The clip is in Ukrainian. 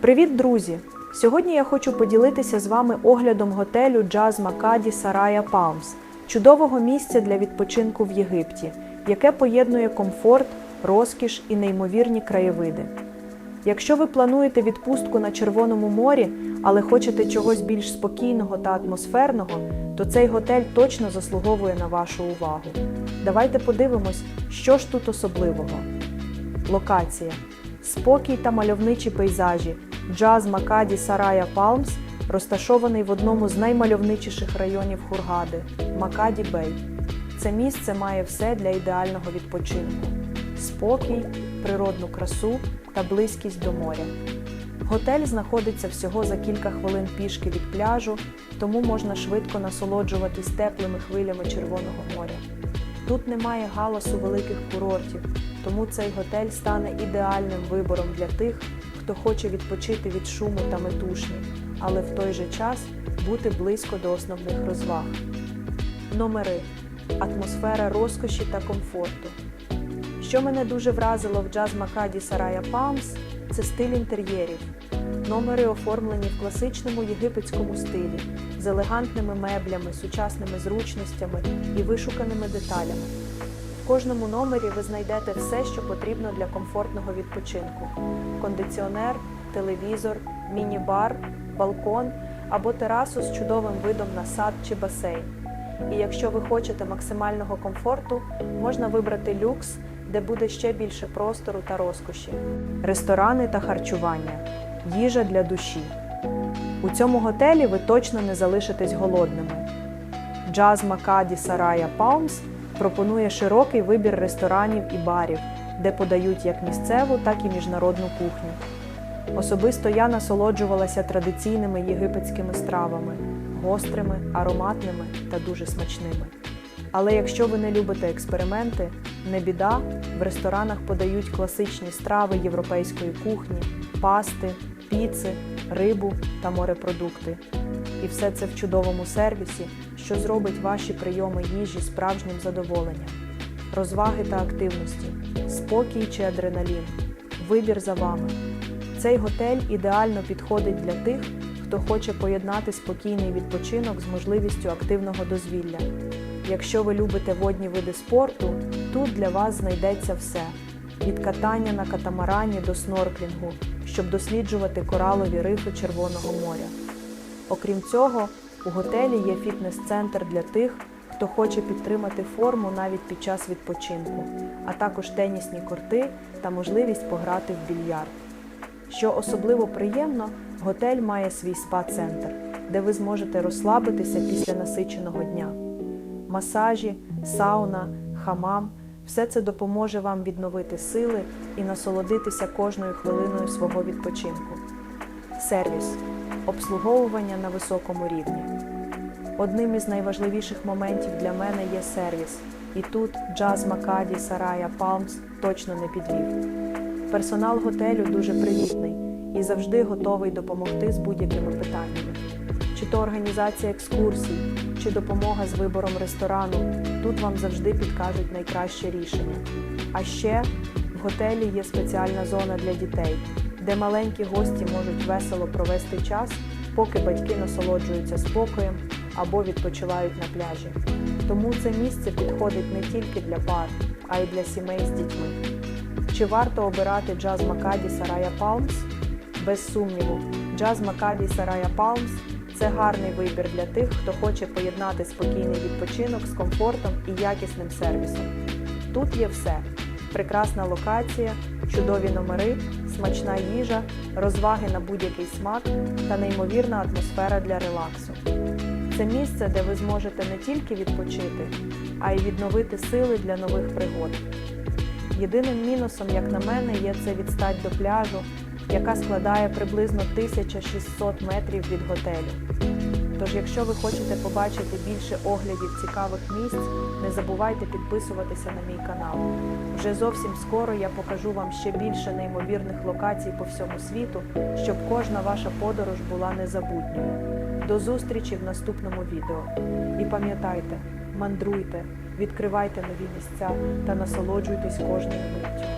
Привіт, друзі! Сьогодні я хочу поділитися з вами оглядом готелю Jazz Макаді Сарая Palms, чудового місця для відпочинку в Єгипті, яке поєднує комфорт, розкіш і неймовірні краєвиди. Якщо ви плануєте відпустку на Червоному морі, але хочете чогось більш спокійного та атмосферного, то цей готель точно заслуговує на вашу увагу. Давайте подивимось, що ж тут особливого. Локація. Спокій та мальовничі пейзажі. Джаз Макаді Сарая Палмс розташований в одному з наймальовничіших районів Хургади Макаді Бей. Це місце має все для ідеального відпочинку: спокій, природну красу та близькість до моря. Готель знаходиться всього за кілька хвилин пішки від пляжу, тому можна швидко насолоджуватись теплими хвилями Червоного моря. Тут немає галасу великих курортів, тому цей готель стане ідеальним вибором для тих, хто хоче відпочити від шуму та метушні, але в той же час бути близько до основних розваг. Номери атмосфера розкоші та комфорту. Що мене дуже вразило в джаз Макаді Сарая Палмс, це стиль інтер'єрів. Номери оформлені в класичному єгипетському стилі з елегантними меблями, сучасними зручностями і вишуканими деталями. Кожному номері ви знайдете все, що потрібно для комфортного відпочинку: кондиціонер, телевізор, міні-бар, балкон або терасу з чудовим видом на сад чи басейн. І якщо ви хочете максимального комфорту, можна вибрати люкс, де буде ще більше простору та розкоші, ресторани та харчування, їжа для душі. У цьому готелі ви точно не залишитесь голодними. Джаз Макаді Сарая Палмс пропонує широкий вибір ресторанів і барів, де подають як місцеву, так і міжнародну кухню. Особисто я насолоджувалася традиційними єгипетськими стравами, гострими, ароматними та дуже смачними. Але якщо ви не любите експерименти, не біда, в ресторанах подають класичні страви європейської кухні, пасти, піци, рибу та морепродукти. І все це в чудовому сервісі, що зробить ваші прийоми їжі справжнім задоволенням. Розваги та активності, спокій чи адреналін. Вибір за вами. Цей готель ідеально підходить для тих, хто хоче поєднати спокійний відпочинок з можливістю активного дозвілля. Якщо ви любите водні види спорту, тут для вас знайдеться все: від катання на катамарані до снорклінгу, щоб досліджувати коралові рифи Червоного моря. Окрім цього, у готелі є фітнес-центр для тих, хто хоче підтримати форму навіть під час відпочинку, а також тенісні корти та можливість пограти в більярд. Що особливо приємно, готель має свій спа-центр, де ви зможете розслабитися після насиченого дня. Масажі, сауна, хамам все це допоможе вам відновити сили і насолодитися кожною хвилиною свого відпочинку. Сервіс обслуговування на високому рівні. Одним із найважливіших моментів для мене є сервіс, і тут Джаз Макаді Сарая Палмс точно не підвів. Персонал готелю дуже привітний і завжди готовий допомогти з будь-якими питаннями. Чи то організація екскурсій, чи допомога з вибором ресторану, тут вам завжди підкажуть найкраще рішення. А ще в готелі є спеціальна зона для дітей, де маленькі гості можуть весело провести час, поки батьки насолоджуються спокоєм або відпочивають на пляжі. Тому це місце підходить не тільки для пар, а й для сімей з дітьми. Чи варто обирати джаз Макаді Сарая Палмс? Без сумніву, джаз Макаді Сарая Палмс це гарний вибір для тих, хто хоче поєднати спокійний відпочинок з комфортом і якісним сервісом. Тут є все: прекрасна локація, чудові номери, смачна їжа, розваги на будь-який смак та неймовірна атмосфера для релаксу. Це місце, де ви зможете не тільки відпочити, а й відновити сили для нових пригод. Єдиним мінусом, як на мене, є це відстать до пляжу, яка складає приблизно 1600 метрів від готелю. Тож, якщо ви хочете побачити більше оглядів цікавих місць, не забувайте підписуватися на мій канал. Вже зовсім скоро я покажу вам ще більше неймовірних локацій по всьому світу, щоб кожна ваша подорож була незабутньою. До зустрічі в наступному відео. І пам'ятайте, мандруйте, відкривайте нові місця та насолоджуйтесь кожною миттю.